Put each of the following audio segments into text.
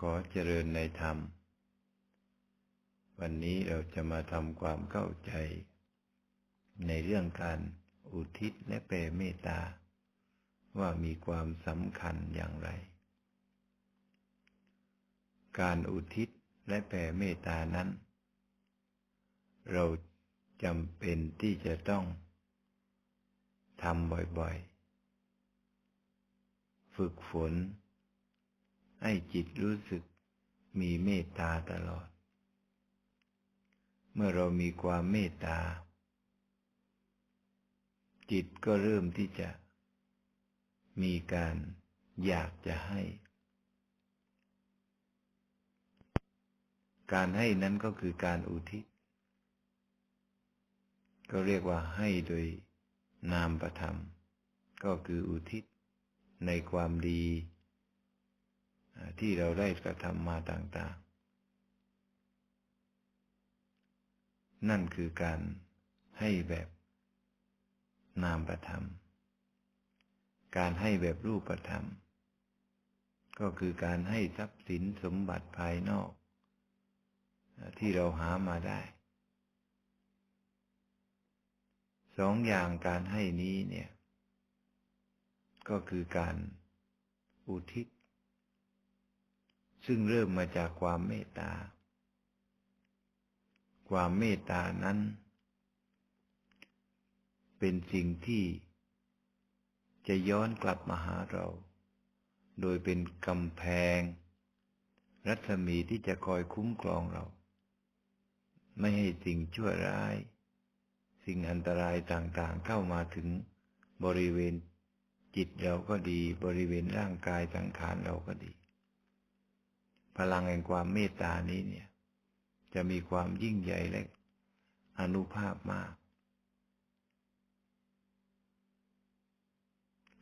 ขอเจริญในธรรม วันนี้เราจะมาทำความเข้าใจ ในเรื่องการอุทิศและแผ่เมตตา ว่ามีความสำคัญอย่างไร การอุทิศและแผ่เมตตานั้น เราจำเป็นที่จะต้องทำบ่อยๆ ฝึกฝน ให้จิตรู้สึกมีเมตตาตลอด เมื่อเรามีความเมตตา จิตก็เริ่มที่จะ มีการอยากจะให้ การให้นั้นก็คือการอุทิศ ก็เรียกว่าให้โดยนามประธรรม ก็คืออุทิศในความดี ที่เราได้กระทำมาต่างๆ นั่นคือการให้แบบนามประธรรม การให้แบบรูปประธรรม ก็คือการให้ทรัพย์สินสมบัติภายนอก ที่เราหามาได้สองอย่างการให้นี้เนี่ย ก็คือการอุทิศ ซึ่งเริ่มมาจากความเมตตา ความเมตตานั้น เป็นสิ่งที่จะย้อนกลับมาหาเรา โดยเป็นกำแพง รัศมีที่จะคอยคุ้มครองเรา ไม่ให้สิ่งชั่วร้าย สิ่งอันตรายต่างๆเข้ามาถึงบริเวณจิตเราก็ดี บริเวณร่างกายสังขารเราก็ดี พลังแห่งความเมตตานี้เนี่ย จะมีความยิ่งใหญ่และอนุภาพมาก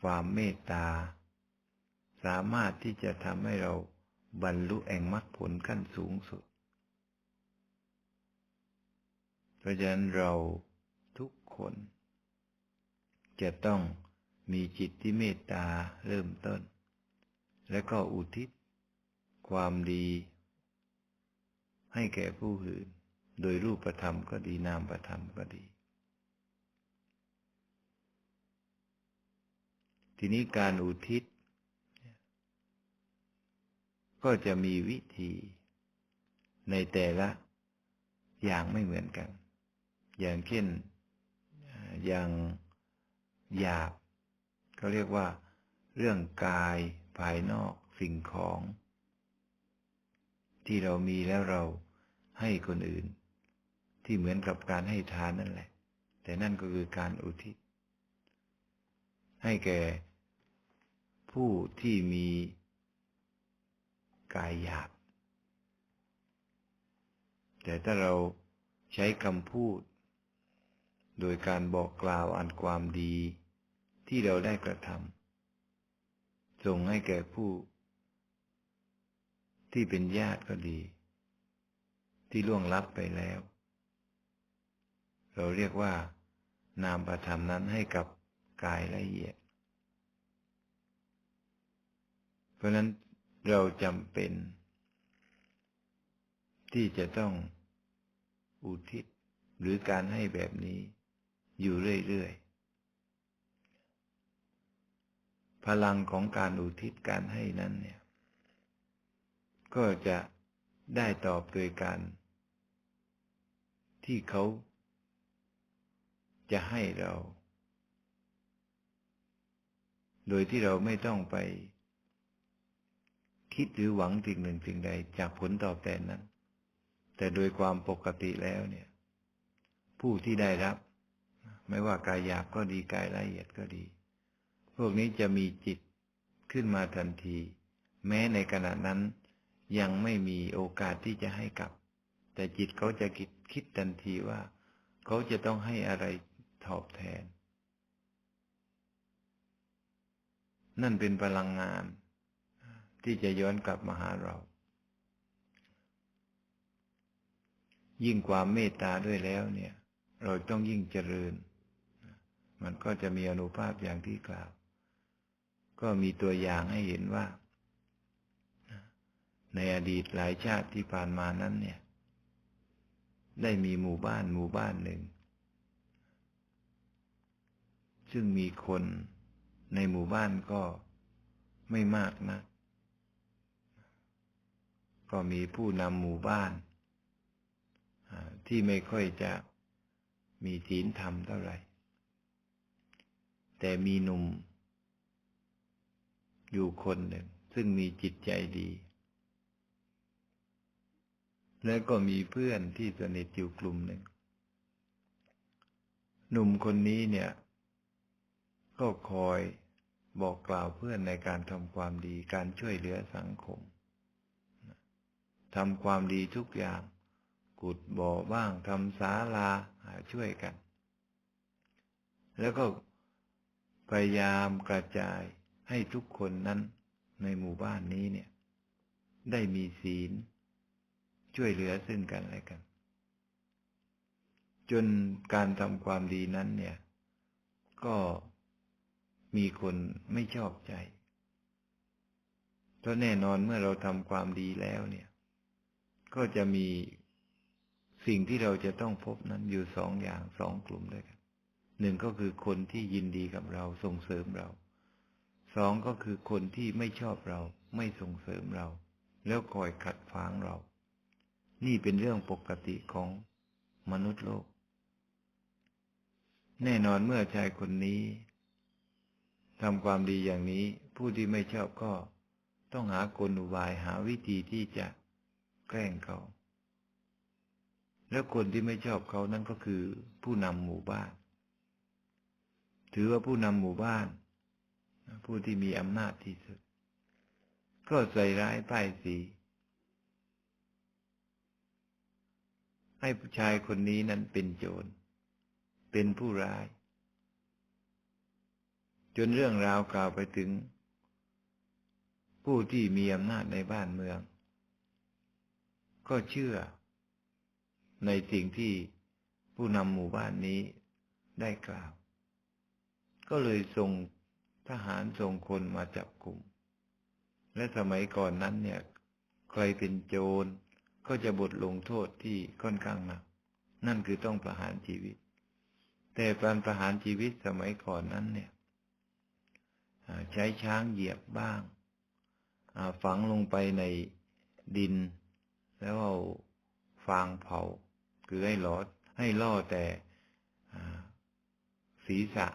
ความเมตตา สามารถที่จะทำให้เราบรรลุแห่งมรรคผลขั้นสูงสุด เพราะฉะนั้นเราทุกคน จะต้องมีจิตที่เมตตาเริ่มต้น และก็อุทิศ ความดี ให้แก่ผู้อื่น โดยรูปธรรมก็ดีนามธรรมก็ดี ทีนี้การอุทิศ ก็จะมีวิธีในแต่ละอย่างไม่เหมือนกัน อย่างเช่น อย่างหยาบเขาเรียกว่า เรื่องกายภายนอกสิ่งของ ที่เรามีแล้วเราให้คนอื่น ที่เหมือนกับการให้ทานนั่นแหละ แต่นั่นก็คือการอุทิศ ให้แก่ ผู้ที่มีกายหยาบ แต่ถ้าเราใช้คำพูด โดยการบอกกล่าวอันความดีที่เราได้กระทำส่งให้แก่ผู้ ที่เป็นญาติก็ดี ที่ล่วงลับไปแล้ว เราเรียกว่า นามประธรรมนั้นให้กับกายละเอียด เพราะนั้นเราจำเป็น ที่จะต้องอุทิศหรือการให้แบบนี้อยู่เรื่อยๆ พลังของการอุทิศการให้นั้นเนี่ย ก็จะได้ตอบโดยการ ที่เขาจะให้เรา โดยที่เราไม่ต้องไป คิดหรือหวังสิ่งหนึ่งสิ่งใดจากผลตอบแทนนั้น แต่โดยความปกติแล้วเนี่ย ผู้ที่ได้รับ ไม่ว่ากายหยาบก็ดีกายละเอียดก็ดี พวกนี้จะมีจิตขึ้นมาทันที แม้ในขณะนั้น ยังไม่มีโอกาสที่จะให้กลับ แต่จิตเขาจะคิดคิดทันทีว่า เขาจะต้องให้อะไรตอบแทน นั่นเป็นพลังงาน ที่จะย้อนกลับมาหาเรา ยิ่งความเมตตาด้วยแล้วเนี่ย เราต้องยิ่งเจริญ มันก็จะมีอนุภาพอย่างที่กล่าว ก็มีตัวอย่างให้เห็นว่า ในอดีตหลายชาติที่ผ่านมานั้นเนี่ย ได้มีหมู่บ้านหมู่บ้านหนึ่ง ซึ่งมีคนในหมู่บ้านก็ไม่มากนะ ก็มีผู้นำหมู่บ้าน ที่ไม่ค่อยจะมีศีลธรรมเท่าไหร่ แต่มีหนุ่ม อยู่คนหนึ่ง ซึ่งมีจิตใจดี และก็มีเพื่อนที่สนิทอยู่กลุ่มหนึ่ง หนุ่มคนนี้เนี่ย ก็คอยบอกกล่าวเพื่อนในการทำความดีการช่วยเหลือสังคมทำความดีทุกอย่างขุดบ่อบ้างทำศาลาช่วยกัน แล้วก็พยายามกระจายให้ทุกคนนั้นในหมู่บ้านนี้เนี่ย ได้มีศีล ช่วยเหลือซึ่งกันและกัน จนการทำความดีนั้นเนี่ย ก็มีคนไม่ชอบใจเพราะแน่นอนเมื่อเราทำความดีแล้วเนี่ย ก็จะมีสิ่งที่เราจะต้องพบนั้นอยู่สองอย่างสองกลุ่มด้วยกันหนึ่งก็คือคนที่ยินดีกับเราส่งเสริมเราสองก็คือคนที่ไม่ชอบเราไม่ส่งเสริมเรา แล้วคอยขัดขวางเรา นี่เป็นเรื่องปกติของมนุษย์โลก แน่นอนเมื่อชายคนนี้ทำความดีอย่างนี้ ผู้ที่ไม่ชอบก็ต้องหากลอุบายหาวิธีที่จะแกล้งเขา แล้วคนที่ไม่ชอบเขานั่นก็คือผู้นำหมู่บ้าน ถือว่าผู้นำหมู่บ้าน ผู้ที่มีอำนาจที่สุด ก็ใส่ร้ายป้ายสี ให้ผู้ชายคนนี้นั้นเป็นโจร เป็นผู้ร้าย จนเรื่องราวกล่าวไปถึง ผู้ที่มีอำนาจในบ้านเมือง ก็เชื่อ ในสิ่งที่ผู้นำหมู่บ้านนี้ได้กล่าว ก็เลยส่งทหารส่งคนมาจับกลุ่ม และสมัยก่อนนั้นเนี่ย ใครเป็นโจร ก็จะบทลงโทษที่ค่อนข้างหนักนั่นคือต้องประหารชีวิต แต่การประหารชีวิตสมัยก่อนนั้นเนี่ยใช้ช้างเหยียบบ้างฝังลงไปในดิน แล้วเอาฟางเผาคือให้หลอดให้ล่อแต่ศีรษะ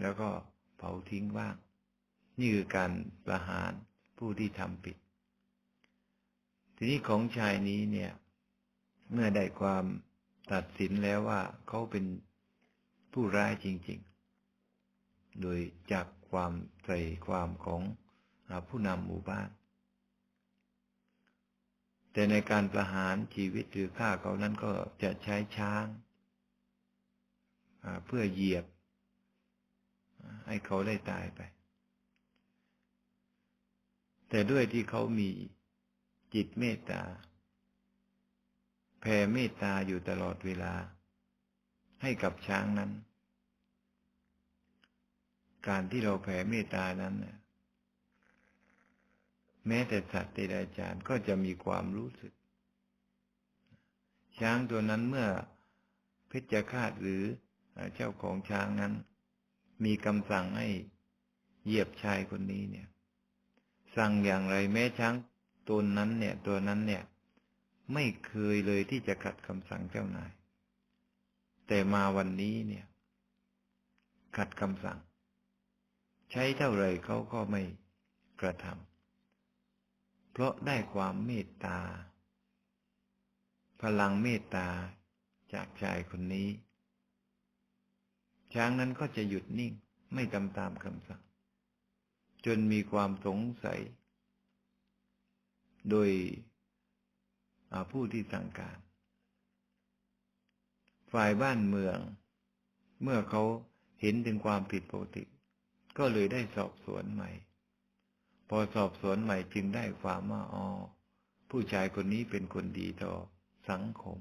แล้วก็เผาทิ้งบ้าง นี่คือการประหารผู้ที่ทำผิด ทีนี้ของชายนี้เนี่ย เมื่อได้ความตัดสินแล้วว่าเขาเป็นผู้ร้ายจริง ๆ โดยจากความใส่ความของผู้นำหมู่บ้าน แต่ในการประหารชีวิตหรือฆ่าเขานั้นก็จะใช้ช้างเพื่อเหยียบ ให้เขาได้ตายไป แต่ด้วยที่เขามี จิตเมตตาแผ่เมตตาอยู่ตลอดเวลา ให้กับช้างนั้น การที่เราแผ่เมตตานั้นแม้แต่สัตว์เดรัจฉานก็จะมีความรู้สึก ช้างตัวนั้นเมื่อเพชฌฆาตหรือเจ้าของช้างนั้น มีคำสั่งให้เหยียบชายคนนี้เนี่ย สั่งอย่างไรแม้ช้าง ตัวนั้นเนี่ย ตัวนั้นเนี่ย ไม่เคยเลยที่จะขัดคำสั่งเจ้านาย แต่มาวันนี้เนี่ย ขัดคำสั่ง ใช้เท่าไรเขาก็ไม่กระทำเพราะได้ความเมตตา พลังเมตตาจากชายคนนี้ ช้างนั้นก็จะหยุดนิ่งไม่ทำตามคำสั่ง จนมีความสงสัย โดยผู้ที่สั่งการ ฝ่ายบ้านเมือง เมื่อเขาเห็นถึงความผิดปกติ ก็เลยได้สอบสวนใหม่ พอสอบสวนใหม่จึงได้ความว่าอ๋อผู้ชายคนนี้เป็นคนดีต่อสังคม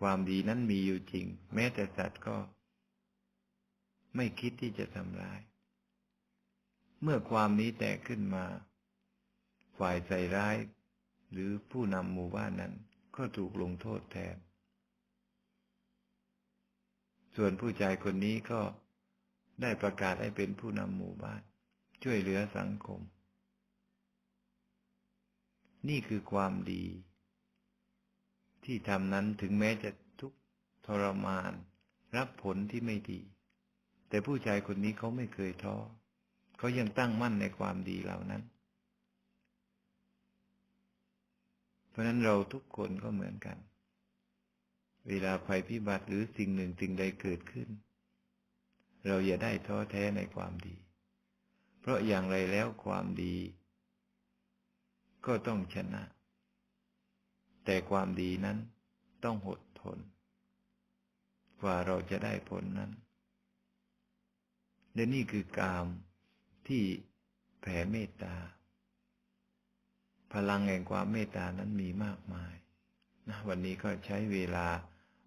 ความดีนั้นมีอยู่จริง แม้แต่สัตว์ก็ ไม่คิดที่จะทำร้าย เมื่อความนี้แตกขึ้นมา ฝ่ายใส่ร้าย หรือผู้นำหมู่บ้านนั้น ก็ถูกลงโทษแทน ส่วนผู้ชายคนนี้ก็ได้ประกาศให้เป็นผู้นำหมู่บ้าน ช่วยเหลือสังคม นี่คือความดี ที่ทำนั้นถึงแม้จะทุกทรมาน รับผลที่ไม่ดี แต่ผู้ชายคนนี้เขาไม่เคยท้อเขายังตั้งมั่นในความดีเหล่านั้น เพราะนั้นเราทุกคนก็เหมือนกัน เวลาภัยพิบัติหรือสิ่งหนึ่งสิ่งใดเกิดขึ้น เราอย่าได้ท้อแท้ในความดี เพราะอย่างไรแล้วความดี ก็ต้องชนะ แต่ความดีนั้นต้องหดทน กว่าเราจะได้ผลนั้น และนี่คือกามที่แผ่เมตตา พลังแห่งความเมตตานั้นมีมากมายนะวันนี้ก็ใช้เวลา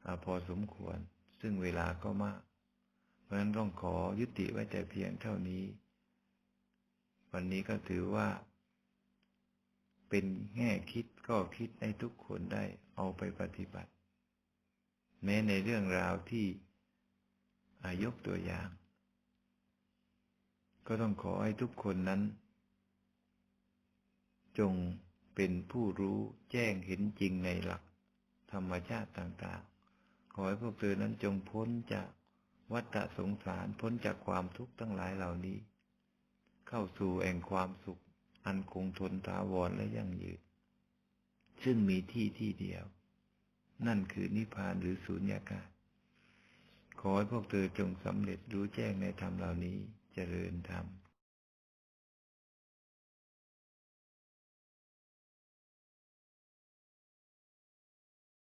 อพอสมควร ซึ่งเวลาก็มาก เพราะฉะนั้นต้องขอยุติไว้แต่เพียงเท่านี้ วันนี้ก็ถือว่า เป็นแง่คิดก็คิดให้ทุกคนได้เอาไปปฏิบัติ แม้ในเรื่องราวที่อายกตัวอย่าง ก็ต้องขอให้ทุกคนนั้น จงเป็นผู้รู้แจ้งเห็นจริงในหลัก ธรรมชาติต่างๆ ขอให้พวกเธอนั้นจงพ้นจากวัฏสงสารพ้นจากความทุกข์ทั้งหลายเหล่านี้ เข้าสู่แห่งความสุข อันคงทนถาวรและยั่งยืน ซึ่งมีที่ที่เดียว นั่นคือนิพพานหรือสูญญากาศ ขอให้พวกเธอจงสำเร็จรู้แจ้งในธรรมเหล่านี้เจริญธรรม